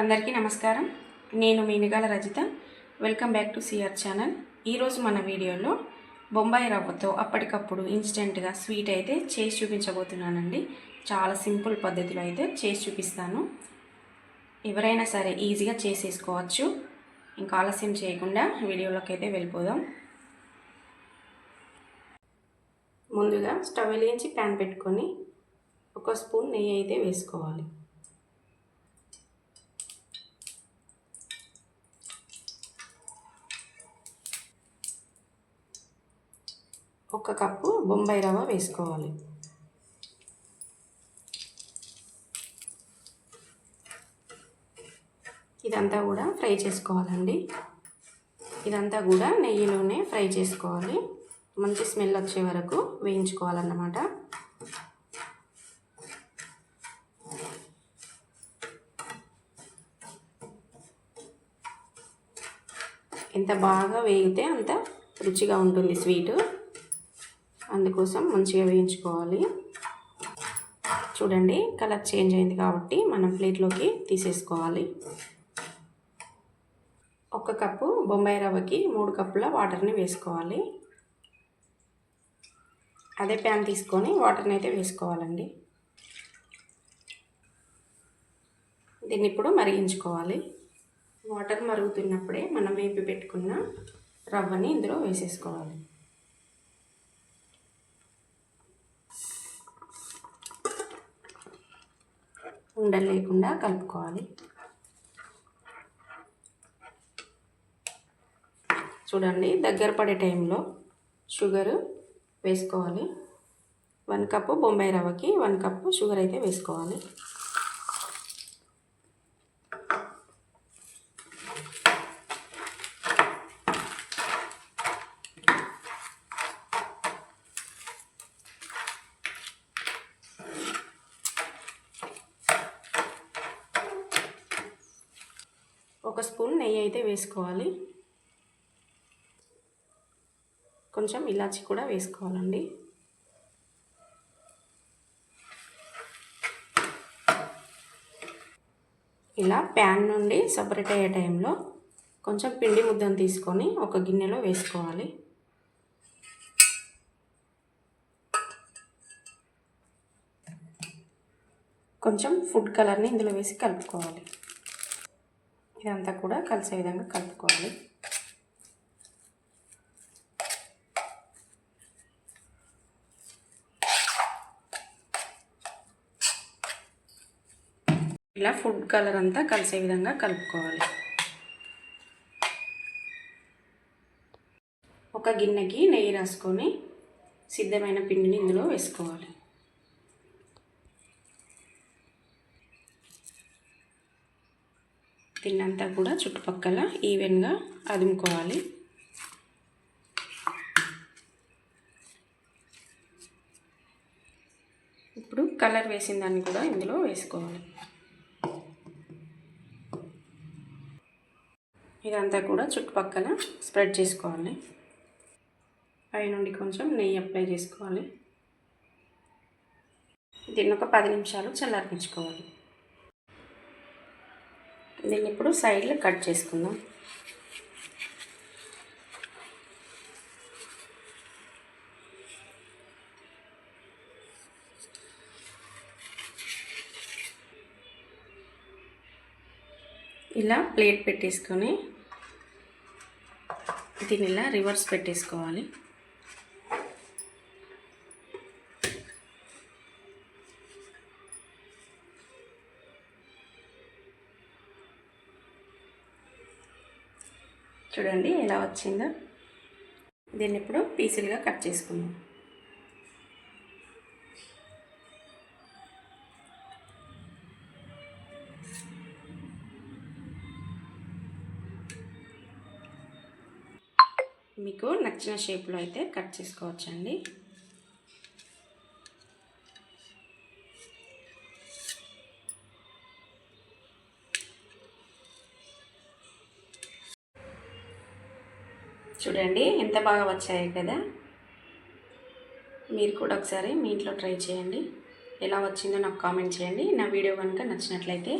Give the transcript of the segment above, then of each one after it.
అందరికీ నమస్కారం. నేను Meenigala Rajitha. Welcome back to CR channel ఈరోజు మన వీడియోలో బొంబాయి రవ్వతో అప్పటికప్పుడు ఇన్స్టెంట్గా స్వీట్ అయితే చేసి చూపించబోతున్నానండి. చాలా సింపుల్ పద్ధతిలో అయితే చేసి చూపిస్తాను. ఎవరైనా సరే ఈజీగా చేసేసుకోవచ్చు. ఇంకా ఆలస్యం చేయకుండా వీడియోలోకి అయితే వెళ్ళిపోదాం. ముందుగా స్టవ్ వెలిగించి ప్యాన్ పెట్టుకొని ఒక స్పూన్ నెయ్యి అయితే వేసుకోవాలి. ఒక కప్పు బొంబాయి రవ్వ వేసుకోవాలి. ఇదంతా కూడా ఫ్రై చేసుకోవాలండి. ఇదంతా కూడా నెయ్యిలోనే ఫ్రై చేసుకోవాలి. మంచి స్మెల్ వచ్చే వరకు వేయించుకోవాలన్నమాట. ఎంత బాగా వేగితే అంత రుచిగా ఉంటుంది స్వీటు. అందుకోసం మంచిగా వేయించుకోవాలి. చూడండి కలర్ చేంజ్ అయింది కాబట్టి మనం ప్లేట్లోకి తీసేసుకోవాలి. ఒక కప్పు బొంబాయి రవ్వకి మూడు కప్పుల వాటర్ని వేసుకోవాలి. అదే ప్యాన్ తీసుకొని వాటర్ని అయితే వేసుకోవాలండి. దీన్ని ఇప్పుడు మరిగించుకోవాలి. వాటర్ మరుగుతున్నప్పుడే మనం వేపి పెట్టుకున్న రవ్వని ఇందులో వేసేసుకోవాలి. ఉండలు లేకుండా కలుపుకోవాలి. చూడండి దగ్గర పడే టైంలో షుగరు వేసుకోవాలి. వన్ కప్పు బొంబాయి రవ్వకి వన్ కప్పు షుగర్ అయితే వేసుకోవాలి. ఒక స్పూన్ నెయ్యి అయితే వేసుకోవాలి. కొంచెం ఇలాచి కూడా వేసుకోవాలండి. ఇలా ప్యాన్ నుండి సపరేట్ అయ్యే టైంలో కొంచెం పిండి ముద్దను తీసుకొని ఒక గిన్నెలో వేసుకోవాలి. కొంచెం ఫుడ్ కలర్ని ఇందులో వేసి కలుపుకోవాలి. ఇదంతా కూడా కలిసే విధంగా కలుపుకోవాలి. ఇలా ఫుడ్ కలర్ అంతా కలిసే విధంగా కలుపుకోవాలి. ఒక గిన్నెకి నెయ్యి రాసుకొని సిద్ధమైన పిండిని ఇందులో వేసుకోవాలి. దీన్నంతా కూడా చుట్టుపక్కల ఈవెన్గా అదుముకోవాలి. ఇప్పుడు కలర్ వేసిన దాన్ని కూడా ఇందులో వేసుకోవాలి. ఇదంతా కూడా చుట్టుపక్కల స్ప్రెడ్ చేసుకోవాలి. పైనుండి కొంచెం నెయ్యి అప్లై చేసుకోవాలి. దీన్ని ఒక పది నిమిషాలు చల్లారించుకోవాలి దీన్ని ఇప్పుడు సైడ్లో కట్ చేసుకుందాం. ఇలా ప్లేట్ పెట్టేసుకొని దీని ఇలా రివర్స్ పెట్టేసుకోవాలి. చూడండి ఎలా వచ్చిందో. దీన్ని ఇప్పుడు పీసులుగా కట్ చేసుకుందాం. మీకు నచ్చిన షేప్లో అయితే కట్ చేసుకోవచ్చండి. చూడండి ఎంత బాగా వచ్చాయి కదా. మీరు కూడా ఒకసారి మీ ఇంట్లో ట్రై చేయండి. ఎలా వచ్చిందో నాకు కామెంట్ చేయండి. నా వీడియో కనుక నచ్చినట్లయితే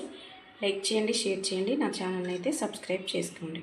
లైక్ చేయండి షేర్ చేయండి. నా ఛానల్ అయితే సబ్స్క్రైబ్ చేసుకోండి.